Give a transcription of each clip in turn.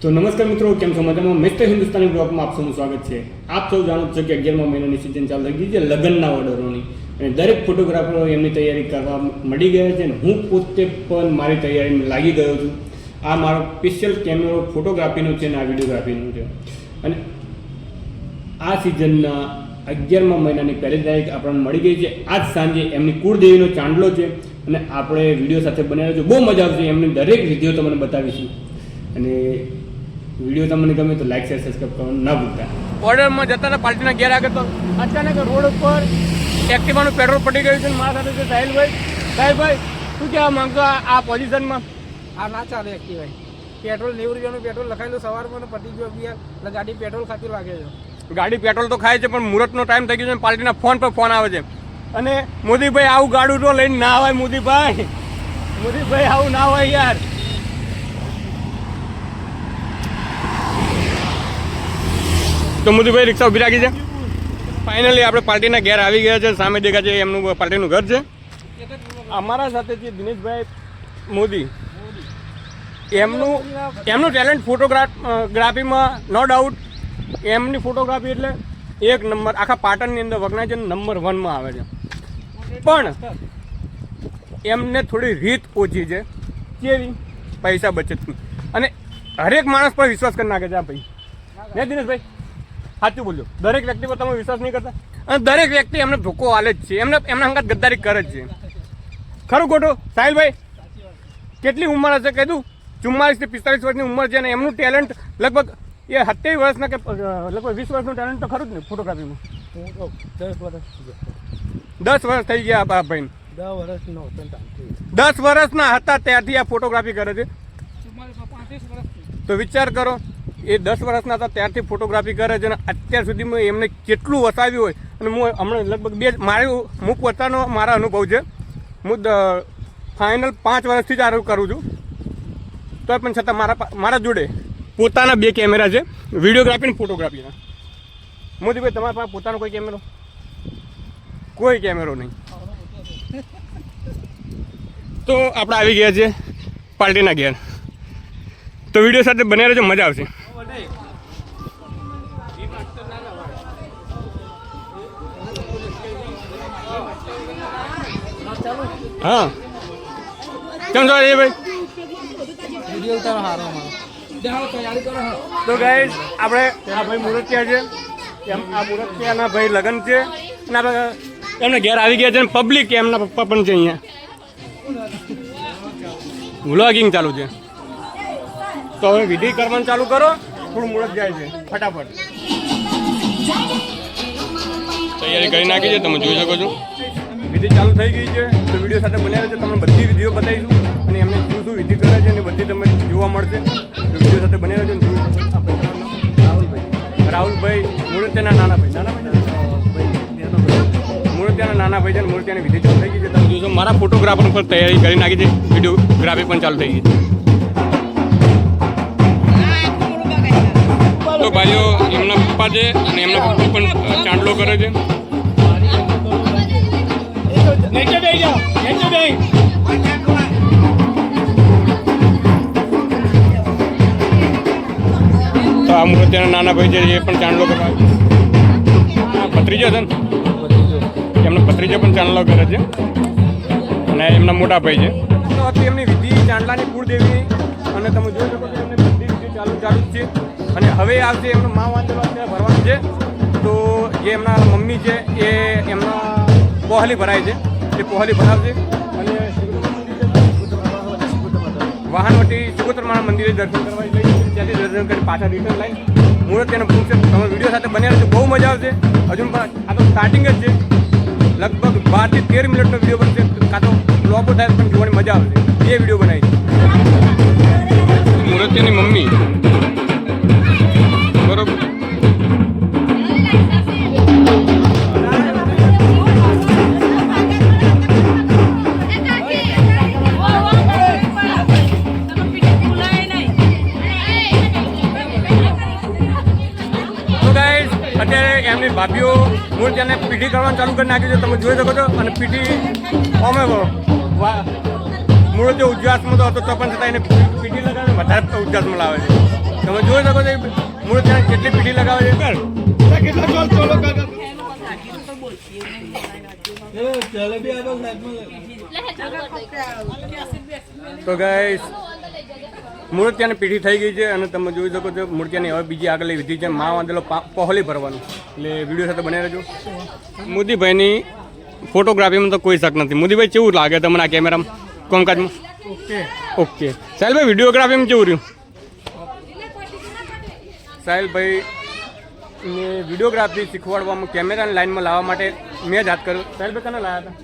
તો નમસ્કાર મિત્રો, કેમ છો મજામાં? મિસ્ટર હિન્દુસ્તાની બ્લોકમાં આપ સૌનું સ્વાગત છે. આપ સૌ જાણો છો કે અગિયારમા મહિનાની સિઝન ચાલુ થઈ ગઈ છે લગ્નના ઓર્ડરોની. અને દરેક ફોટોગ્રાફરો એમની તૈયારી કરવા મળી ગયા છે અને હું પોતે પણ મારી તૈયારીમાં લાગી ગયો છું. આ મારો સ્પેશિયલ કેમેરો ફોટોગ્રાફીનો છે અને આ વિડીયોગ્રાફીનો છે. અને આ સિઝનના અગિયારમા મહિનાની પહેલી તારીખ આપણને મળી ગઈ છે. આજ સાંજે એમની કુળદેવીનો ચાંદલો છે અને આપણે વીડિયો સાથે બનાવ્યો છે. બહુ મજા આવશે એમની દરેક વીડિયો તમને બતાવીશું. અને વીડિયો તમને ગમે તો લાઈક શેર સબસ્ક્રાઈબ કરવાનું ના ભૂલતા. બોર્ડરમાં જતા હતા પાર્ટીના ઘેર આગળ તો. અચાનક રોડ ઉપર એક્ટિવાનું પેટ્રોલ પડી ગયું છે અને મારા સાથે છે સાહિલભાઈ સાહિલભાઈ શું કહેવા માંગતો આ આ પોઝિશનમાં આ ના ચાલે એક્ટિવાય પેટ્રોલ નેવું રૂપિયાનું પેટ્રોલ લખાયેલું સવારમાં પતી ગયો બી એટલે ગાડી પેટ્રોલ ખાતી લાગે છે. ગાડી પેટ્રોલ તો ખાય છે પણ મુહૂર્તનો ટાઈમ થઈ ગયો છે પાર્ટીના ફોન પર ફોન આવે છે. અને મોદીભાઈ આવું ગાડું તો લઈને ના આવે મોદીભાઈ. મોદીભાઈ આવું ના હોય યાર. તો મોદીભાઈ, રિક્ષા ઊભી રાખી છે. ફાઇનલી આપણે પાર્ટીના ઘેર આવી ગયા છે. સામે દેખા છે એમનું પાર્ટીનું ઘર છે. અમારા સાથે છે દિનેશભાઈ મોદી, એમનું એમનું ટેલેન્ટ ફોટોગ્રાફ ગ્રાફીમાં નો ડાઉટ એમની ફોટોગ્રાફી એટલે એક નંબર, આખા પાટણની અંદર વગનાય છે નંબર વનમાં આવે છે. પણ એમને થોડી રીત ઓછી છે. કેવી? પૈસા બચતની અને હરેક માણસ પર વિશ્વાસ કરી નાખે છે આ ભાઈ. ને દિનેશભાઈ? સાચું બોલ્યો. દરેક વ્યક્તિ પર તમે વિશ્વાસ નહીં કરતા? અને દરેક વ્યક્તિ એમને ધોકો હાલે જ છે. એમને એમના અંગત ગદ્દારી કરે જ છે. ખરું ખોટું? સાહિલભાઈ કેટલી ઉંમર હશે કીધું? ચુમ્માલીસથી પિસ્તાલીસ વર્ષની ઉંમર છે અને એમનું ટેલેન્ટ લગભગ એ સત્યાવીસ વર્ષના કે લગભગ વીસ વર્ષનું ટેલેન્ટ તો ખરું જ ને ફોટોગ્રાફીમાં દસ વર્ષ દસ વર્ષ થઈ ગયા આ ભાઈ દસ વર્ષનો હતો ને તારથી. દસ વર્ષના હતા ત્યારથી આ ફોટોગ્રાફી કરે છે. તો વિચાર કરો એ દસ વર્ષના હતા, ત્યારથી ફોટોગ્રાફી કરે છે અને અત્યાર સુધીમાં એમને કેટલું વસાવ્યું હોય અને હું હમણાં લગભગ બે મારું મૂક પોતાનો મારા અનુભવ છે. હું ફાઇનલ પાંચ વર્ષથી જ આ કરું છું. તો પણ છતાં મારા મારા જોડે પોતાના બે કેમેરા છે વિડીયોગ્રાફી અને ફોટોગ્રાફીના મોદીભાઈ, તમારા પાસે પોતાનો કોઈ કેમેરો કોઈ કેમેરો નહીં. તો આપણે આવી ગયા છે પાર્ટીના ઘેર. તો વીડિયો સાથે બન્યા રહેજો, મજા આવશે. હા. કેમ છો એ ભાઈ વીડિયો ઉતારો હારો અમારો. જાઓ તૈયારી કરો હા. તો ગાઈસ આપણે આ ભાઈ મુરતિયા છે. એમ આ મુરતિયાના ભાઈ લગ્ન છે. અને આપણે એમને ઘેર આવી ગયા છે ને પબ્લિક એમના પપ્પા પણ છે અહીંયા. વ્લોગિંગ ચાલુ છે. તો હવે વિધિ કરવાનું ચાલુ કરો થોડું મુહૂર્ત જાય છે ફટાફટ. તૈયારી કરી નાખી છે તમે જોઈ શકો છો. વિધિ ચાલુ થઈ ગઈ છે તો વીડિયો સાથે બન્યા રહેજો તમને બધી વીડિયો બતાવીશું અને એમને શું શું વિધિ કરે છે અને બધી તમને જોવા મળશે. તો વીડિયો સાથે બન્યા રહેજો છે શકો છો. રાહુલભાઈ. રાહુલભાઈ મૂર્તિયાના નાના ભાઈ. નાના ભાઈ મૂર્તિયાના નાના ભાઈ છે અને વિધિ ચાલુ થઈ ગઈ છે. તમે જોશો મારા ફોટોગ્રાફર પર તૈયારી કરી નાખી છે વિડીયોગ્રાફી પણ ચાલુ થઈ ગઈ છે. ભાઈઓ એમના પપ્પા છે અને એમના પપ્પા પણ ચાંદલો કરે છે. નીચે બેસી જાઓ નીચે બેસી તો આ મૂર્તિના નાના ભાઈ છે એ પણ ચાંદલો કરવા ભત્રીજો છે ને? એમનો ભત્રીજો પણ ચાંદલો કરે છે. અને એમના મોટા ભાઈ છે. તો હતી એમની વિધિ ચાંદલાની કુળદેવી. અને તમે જોઈ શકો છો એમની વિધિ ચાલુ ચાલુ જ છે. અને હવે આવશે એમનો મા વાંચેલો અત્યારે ભરવાનું છે. તો જે એમના મમ્મી છે, એ એમના કોહલી ભરાય છે. એ પોહલી ભરાવશે. અને વાહનવટી સિકોતરમાના મંદિરે દર્શન કરવા જઈ ત્યાંથી દર્શન કરી પાછા રિટર્ન લાઈન. મુહૂર્ત તેને પૂછશે તમે વીડિયો સાથે બન્યા રહેજો. બહુ મજા આવશે. હજુ પણ આ તો સ્ટાર્ટિંગ જ છે. લગભગ બારથી તેર મિનિટનો વીડિયો બનશે. કાં તો લોબો થાય પણ જોવાની મજા આવશે. એ અત્યારે એમની ભાભીઓ મૂર્તિને પીઠી કરવાનું ચાલુ કરી નાખ્યું છે તમે જોઈ શકો છો. અને પીઠી અમે વા- મૂળ જે ઉજ્જવાસમાં તો હતો તો પણ છતાં એને પીઠી લગાવે વધારે ઉજ્જાસમાં લાવે છે. તમે જોઈ શકો છો મૂળ ત્યાં કેટલી પીઠી લગાવે છે. તો ગાઈસ મૂર્તિયાની પીઢી થઈ ગઈ છે અને તમે જોઈ શકો છો મૂર્તિયાની હવે બીજી આગળ વિધિ છે મા વાંધેલો પહોલી ભરવાનું. એટલે વીડિયો સાથે બને રહેજો. મોદીભાઈની ફોટોગ્રાફીમાં તો કોઈ શક નથી. મોદીભાઈ કેવું લાગે તમને આ કેમેરામાં? કોમકાજમાં? ઓકે. ઓકે. સાહેલભાઈ વિડીયોગ્રાફીમાં કેવું રહ્યું? સાહેલભાઈ ને વિડીયોગ્રાફી શીખવાડવામાં કેમેરાની લાઈનમાં લાવવા માટે મેં જ હાથ કર્યો. સાહેલભાઈ કને લાવ્યા હતા?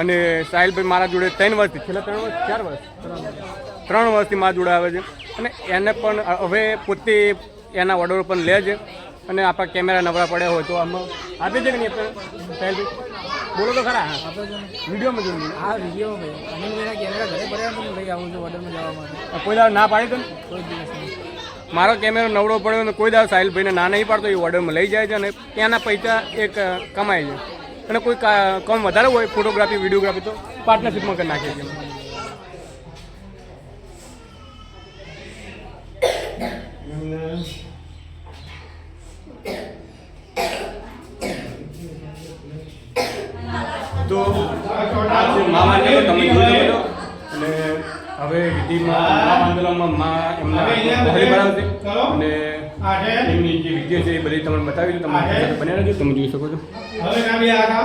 અને સાહિલભાઈ મારા જોડે ત્રણ વર્ષથી છેલ્લા ત્રણ વર્ષ ચાર વર્ષ? ત્રણ વર્ષથી મારા જોડે આવે છે. અને એને પણ હવે પોતે એના ઓર્ડર પણ લે છે. અને આપણા કેમેરા નવરા પડ્યા હોય તો આમાં આપે છે કે નહીં આપણે? સાહિલભાઈ બોલો તો ખરા. આપણે જો હા વિડીયોમાં આ વીડિયો કેમેરા ઘરે પડ્યા તો હું લઈ આવું છું ઓર્ડરમાં જવા માટે. કોઈ દાવ ના પાડી તો કોઈ દિવસ મારો કેમેરો નવડો પડ્યો અને કોઈ દાવ સાહિલભાઈને ના નહીં પાડતો એ ઓર્ડરમાં લઈ જાય છે અને ત્યાંના પૈસા એક કમાય છે. અને કોઈ કા- કામ વધારે હોય ફોટોગ્રાફી વિડીયોગ્રાફી તો પાર્ટનરશિપમાં કરી નાખીએ છીએ તો મામાને તમે જોઈ અને હવે વિધિમાં મા મા એમના પહોળી બનાવશે અને વિધિ છે એ બધી તમને બતાવી દઉં તમારી સાથે બન્યા રહેજો તમે જોઈ શકો છો. હવે ના બી આ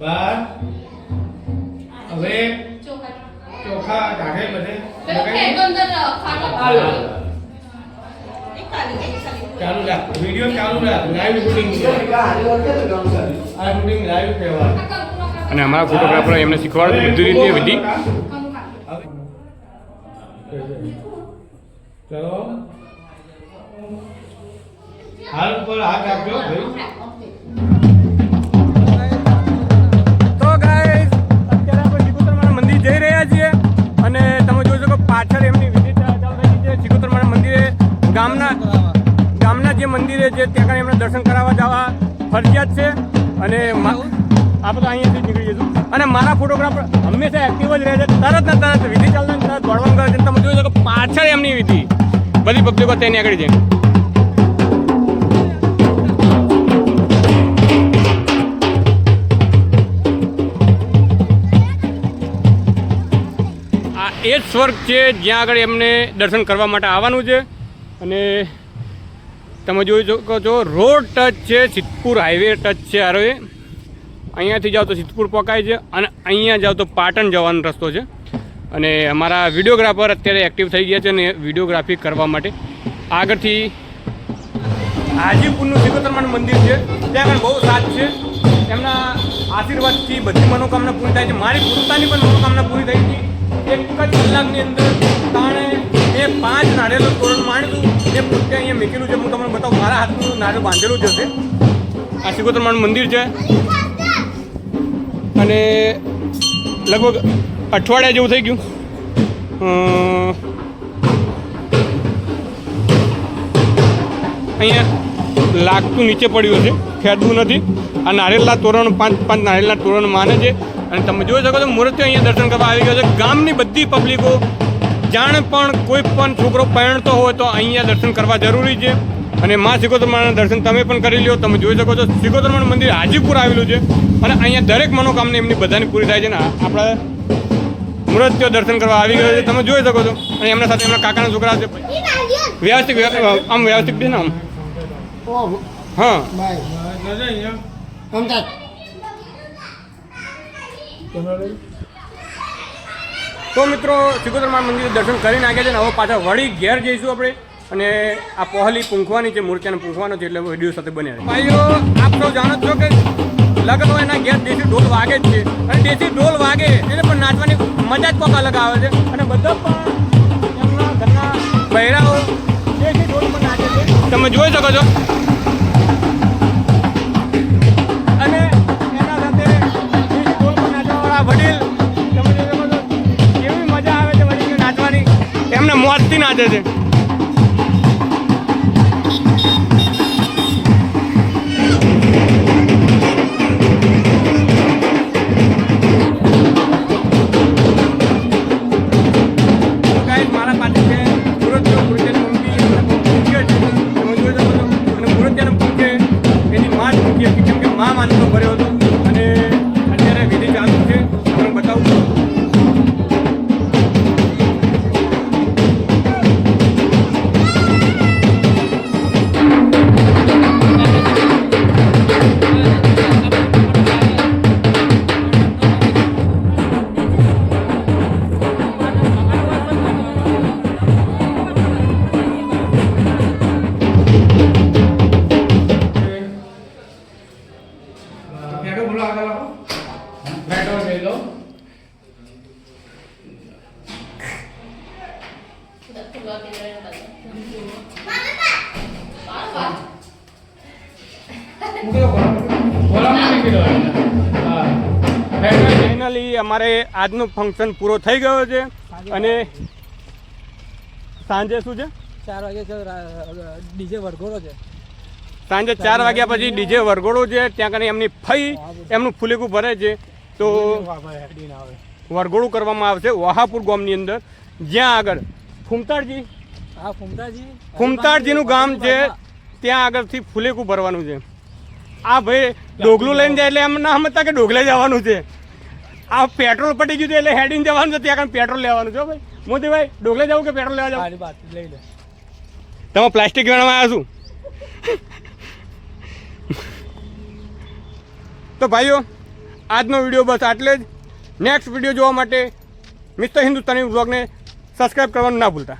બાર. હવે ચોખા ઢાઢે બધે ચાલુ રાખ. વીડિયો ચાલુ રાખ. લાઈવ શૂટિંગ આ શૂટિંગ લાઈવ કહેવાય. અને અમારા ફોટોગ્રાફર એમને શીખવાડે બધી રીતે બધી ચલો. તો ગાઈસ અત્યારે આપણે સિકોતરમાના મંદિર જઈ રહ્યા છીએ અને તમે જોઈ શકો પાછળ એમની ચાલુ છે. સિકોતરમાના મંદિરે ગામના ગામના જે મંદિરે છે, ત્યાં આગળ એમને દર્શન કરાવવા જવા ફરજિયાત છે. અને આપણે તો અહીંયાથી નીકળી જઈશું અને મારા ફોટોગ્રાફર હંમેશા એક્ટિવ જ રહે છે. તરત ને તરત વિધિ ચાલતા તરત દોડવાનું કરે છે. તમે જોઈ શકો પાછળ એમની વિધિ. બધી પબ્લિકો તેની આગળ જઈને. આ એ જ સ્વર્ગ છે, જ્યાં આગળ એમને દર્શન કરવા માટે આવવાનું છે. અને તમે જોઈ શકો છો, રોડ ટચ છે, સિદ્ધપુર હાઈવે ટચ છે આરોએ. અહીંયાથી જાઓ તો સિદ્ધપુર પકાય છે અને અહીંયા જાઓ તો પાટણ જવાનો રસ્તો છે. અને અમારા વિડીયોગ્રાફર અત્યારે એક્ટિવ થઈ ગયા છે અને વિડીયોગ્રાફી કરવા માટે. આગળથી હાજીપુરનું સિકોતરમાનું મંદિર છે. ત્યાં આગળ બહુ સાથ છે. એમના આશીર્વાદથી બધી મનોકામના પૂરી થાય છે. મારી પોતાની પણ મનોકામના પૂરી થઈ હતી એક જ કલાકની અંદર કારણે મેં પાંચ નાળિયેલું તોરણ માણ્યું એ પોતે અહીંયા મેકેલું છે. હું તમને બતાવું, મારા હાથનું નાળિયેર બાંધેલું જ હશે. આ સિકોતરમાનું મંદિર છે. અને લગભગ અઠવાડિયા જેવું થઈ ગયું. અહીંયા લાગતું નીચે પડ્યું છે, ખેડવું નથી. આ નારિયેળના તોરણ, પાંચ પાંચ નારિયેળના તોરણ માને છે. અને તમે જોઈ શકો છો મૂર્તિ અહીંયા દર્શન કરવા આવી ગયો છે. ગામની બધી પબ્લિકો જાણે પણ કોઈ પણ છોકરો પરણતો હોય તો અહીંયા દર્શન કરવા જરૂરી છે. અને મા સિકોતરમાના દર્શન તમે પણ કરી લ્યો. તમે જોઈ શકો છો સિકોતરમાનું મંદિર હાજીપુર આવેલું છે. અને અહીંયા દરેક મનોકામના એમની બધાની પૂરી થાય છે. ને આપણા મૂર્તિઓ દર્શન કરવા આવી ગયો છે. તમે જોઈ શકો છો. અને એમના સાથે એમના કાકાના છોકરા છે. વ્યવસ્થિત આમ વ્યવસ્થિત છે ને આમ. હા. તો મિત્રો સિકોતરમાન મંદિર દર્શન કરી નાખ્યા છે ને હવે પાછા વળી ઘેર જઈશું આપણે. અને આ પહોલી પૂંખવાની છે મૂર્તિને પૂંખવાનો છે એટલે વીડિયો સાથે રહે. ભાઈઓ આપ સૌ જાણો છો કે લગ્ન હોય એના ઘેર દેશી ઢોલ વાગે જ છે. અને દેશી ઢોલ વાગે એટલે પણ નાચવાની મજા જ કોક અલગ આવે છે. અને બધા પણ એમના ઘરના બહેરાઓ ઢોલ પર નાચે છે. તમે જોઈ શકો છો. અને એના સાથે દેશી ઢોલ પર નાચવાવાળા વડીલ, તમે જોઈ શકો છો. કેવી મજા આવે છે વડીલને નાચવાની. એમને મોજથી નાચે છે. પેટ્રોલ લઈ અમારે આજનો ફંક્શન પૂરો થઈ ગયો છે. અને સાંજે શું છે? ચાર વાગે ડીજે વરઘોડો છે. સાંજે ચાર વાગ્યા પછી ડીજે વરઘોડો છે. ત્યાં કને એમની ફઈ એમનું ફુલેકું ભરે છે. તો વરઘોડું કરવામાં આવશે વહાપુર ગામની અંદર. જ્યાં આગળ ફૂમતાળજી હા ફૂમતાજી ફૂમતાળજીનું ગામ છે. ત્યાં આગળથી ફુલેકું ભરવાનું છે. આ ભાઈ ડોગલું લઈને જાય એટલે એમ ના સમજતા કે ડોગલે જવાનું છે. આ પેટ્રોલ પટી ગયું છે એટલે હેડીને જવાનું છે. ત્યાં આગળ પેટ્રોલ લેવાનું છે ભાઈ. મોદીભાઈ ડોગલે જવું કે પેટ્રોલ લેવા જવું? લઈ લે. તમે પ્લાસ્ટિક વેણમાં આવ્યા છું? તો ભાઈઓ આજનો વીડિયો બસ આટલે જ. નેક્સ્ટ વીડિયો જોવા માટે મિસ્ટર હિન્દુસ્તાની બ્લોગને સબસ્ક્રાઈબ કરવાનું ના ભૂલતા.